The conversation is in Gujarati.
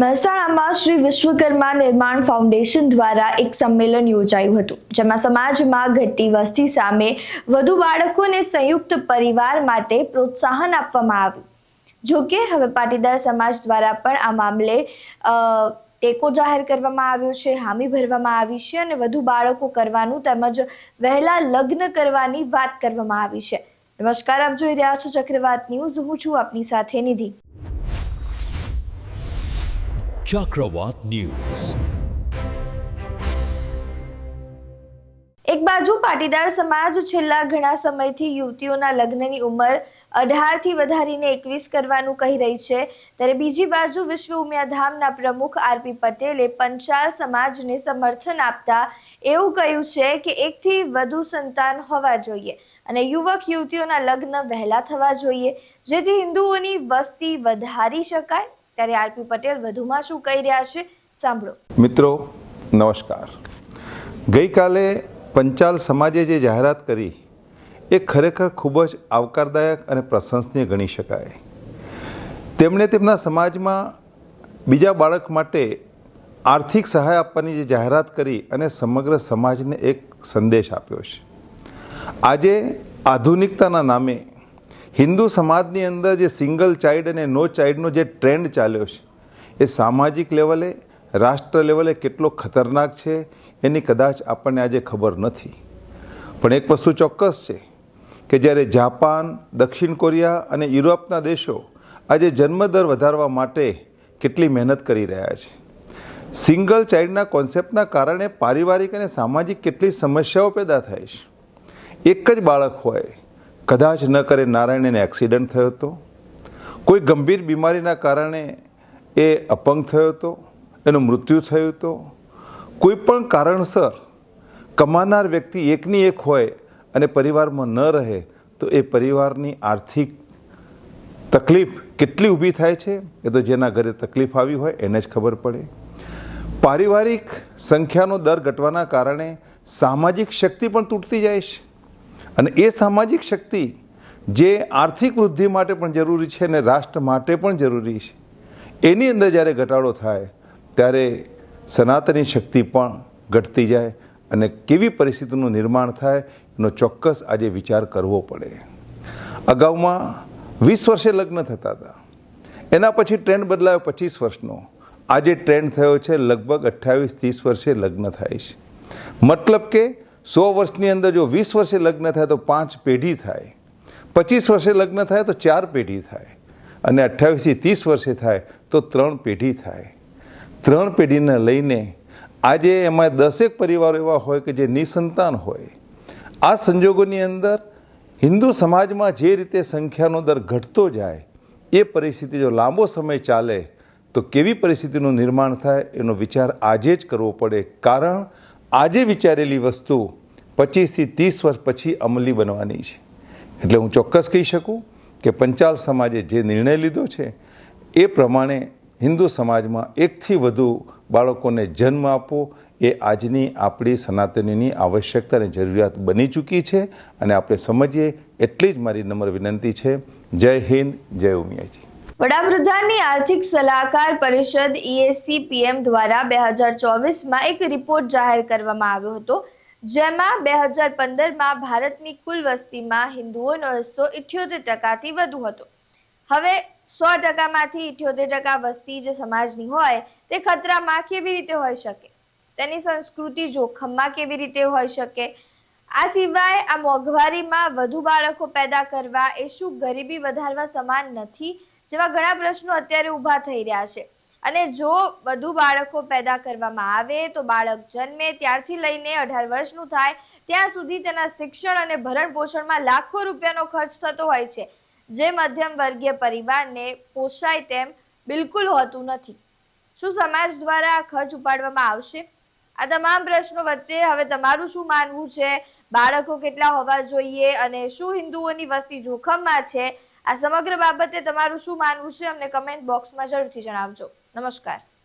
મહેસાણામાં શ્રી વિશ્વકર્મા નિર્માણ ફાઉન્ડેશન દ્વારા એક સંમેલન યોજાયું હતું, જેમાં સમાજમાં ઘટતી વસ્તી સામે વધુ બાળકોને સંયુક્ત પરિવાર માટે પ્રોત્સાહન આપવામાં આવ્યું. જો કે, હવે પાટીદાર સમાજ દ્વારા પણ આ મામલે ટેકો જાહેર કરવામાં આવ્યો છે, હામી ભરવામાં આવી છે અને વધુ બાળકો કરવાનું તેમજ વહેલા લગ્ન કરવાની વાત કરવામાં આવી છે. નમસ્કાર, આપ જોઈ રહ્યા છો ચક્રવાત ન્યૂઝ. હું છું આપની સાથે નિધિ. Chakravat ન્યૂઝ એક બાજુ પાટીદાર સમાજ છેલ્લા ઘણા સમયથી યુવતીઓના લગ્નની ઉંમર અઢારથી વધારીને એકવીસ કરવાનું કહી રહી છે. ત્યારે બીજી બાજુ વિશ્વ ઉમિયાધામના પ્રમુખ આરપી પટેલે પંચાલ સમાજને સમર્થન આપતા એવું કહ્યું છે કે એકથી વધુ સંતાન હોવા જોઈએ અને યુવક યુવતીઓના લગ્ન વહેલા થવા જોઈએ જેથી હિન્દુઓની વસ્તી વધારી શકાય. ત્યારે આરપી પટેલ વધુમાં શું કહી રહ્યા છે? સાંભળો. મિત્રો, નમસ્કાર. ગઈકાલે પંચાલ સમાજે જે જાહેરાત કરી, એ ખરેખર ખૂબ જ આવકારદાયક અને પ્રશંસનીય ગણી શકાય. તેમણે તેમના સમાજમાં બીજા બાળક માટે આર્થિક સહાય આપવાની જે જાહેરાત કરી અને સમગ્ર સમાજને એક સંદેશ આપ્યો છે. આજે આધુનિકતાના નામે હિન્દુ સમાજની અંદર જે સિંગલ ચાઇલ્ડ અને નો ચાઇલ્ડનો જે ટ્રેન્ડ ચાલ્યો છે, એ સામાજિક લેવલે, રાષ્ટ્ર લેવલે કેટલો ખતરનાક છે, એની કદાચ આપણને આજે ખબર નથી. પણ એક વસ્તુ ચોક્કસ છે કે જ્યારે જાપાન, દક્ષિણ કોરિયા અને યુરોપના દેશો આજે જન્મદર વધારવા માટે કેટલી મહેનત કરી રહ્યા છે. સિંગલ ચાઇલ્ડના કોન્સેપ્ટના કારણે પારિવારિક અને સામાજિક કેટલી સમસ્યાઓ પેદા થાય છે. એક જ બાળક હોય કદાચ ન કરે નારાયણને એક્સિડન્ટ થયો હતો. કોઈ ગંભીર બીમારીના કારણે એ અપંગ થયો હતો, એનું મૃત્યુ થયું હતું. કોઈ પણ કારણસર કમાનાર વ્યક્તિ એકની એક હોય અને પરિવારમાં ન રહે, તો એ પરિવારની આર્થિક તકલીફ કેટલી ઊભી થાય છે, એ તો જેના ઘરે તકલીફ આવી હોય એને જ ખબર પડે. પારિવારિક સંખ્યાનો દર ઘટવાના કારણે સામાજિક શક્તિ પણ તૂટતી જાય છે. અને એ સામાજિક શક્તિ જે આર્થિક વૃદ્ધિ માટે પણ જરૂરી છે અને રાષ્ટ્ર માટે પણ જરૂરી છે. એની અંદર જ્યારે ઘટાડો થાય, ત્યારે સનાતની શક્તિ પણ ઘટતી જાય અને કેવી પરિસ્થિતિનું નિર્માણ થાય, એનો ચોક્કસ આજે વિચાર કરવો પડે. અગાઉમાં વીસ વર્ષે લગ્ન થતા હતા. એના પછી ટ્રેન્ડ બદલાયો પચીસ વર્ષનો. આજે ટ્રેન્ડ થયો છે લગભગ અઠ્ઠાવીસ, ત્રીસ વર્ષે લગ્ન થાય છે. મતલબ કે સો વર્ષની અંદર જો વીસ વર્ષે લગ્ન થાય તો પાંચ પેઢી થાય. પચીસ વર્ષે લગ્ન થાય તો ચાર પેઢી થાય. અને અઠ્ઠાવીસથી ત્રીસ વર્ષે થાય તો ત્રણ પેઢી થાય. ત્રણ પેઢીને લઈને આજે એમાં દસેક પરિવારો એવા હોય કે જે નિસંતાન હોય. આ સંજોગોની અંદર હિન્દુ સમાજમાં જે રીતે સંખ્યાનો દર ઘટતો જાય, એ પરિસ્થિતિ જો લાંબો સમય ચાલે, તો કેવી પરિસ્થિતિનું નિર્માણ થાય એનો વિચાર આજે જ કરવો પડે. કારણ આજે વિચારેલી વસ્તુ પચીસથી ત્રીસ વર્ષ પછી અમલી બનવાની છે. એટલે હું ચોક્કસ કહી શકું કે પંચાલ સમાજે જે નિર્ણય લીધો છે, એ પ્રમાણે હિન્દુ સમાજમાં એકથી વધુ બાળકોને જન્મ આપવો એ આજની આપણી સનાતનીની આવશ્યકતા અને જરૂરિયાત બની ચૂકી છે. અને આપણે સમજીએ એટલી જ મારી નમ્ર વિનંતી છે. જય હિન્દ, જય ઉમિયાજી. વડાપ્રધાનની આર્થિક સલાહકાર પરિષદ ઈએસસી પીએમ દ્વારા બે હજાર ચોવીસમાં એક રિપોર્ટ જાહેર કરવામાં આવ્યો હતો, જેમાં બે હજાર પંદરમાં ભારતની કુલ વસ્તીમાં હિન્દુઓનો હિસ્સો ઇઠ્યોતેર ટકાથી વધુ હતો. હવે સો ટકામાંથી ઇઠ્યોતેર ટકા વસ્તી જે સમાજની હોય તે ખતરામાં કેવી રીતે હોઈ શકે? તેની સંસ્કૃતિ જોખમમાં કેવી રીતે હોઈ શકે? આ સિવાય આ મોંઘવારીમાં વધુ બાળકો પેદા કરવા એ શું ગરીબી વધારવા સમાન નથી? જેવા ઘણા પ્રશ્નો અત્યારે ઊભા થઈ રહ્યા છે. અને જો વધુ બાળકો પેદા કરવામાં આવે તો બાળક જન્મે ત્યારથી લઈને અઢાર વર્ષનું થાય, ત્યાં સુધી તેના શિક્ષણ અને ભરણ પોષણમાં લાખો રૂપિયાનો ખર્ચ થતો હોય છે. જે મધ્યમ વર્ગીય પરિવારને પોષાય તેમ બિલકુલ હોતું નથી. શું સમાજ દ્વારા આ ખર્ચ ઉપાડવામાં આવશે? આ તમામ પ્રશ્નો વચ્ચે હવે તમારું શું માનવું છે? બાળકો કેટલા હોવા જોઈએ અને શું હિન્દુઓની વસ્તી જોખમમાં છે? આ સમગ્ર બાબતે તમારું શું માનવું છે? અમને કમેન્ટ બોક્સમાં જરૂરથી જણાવજો. નમસ્કાર.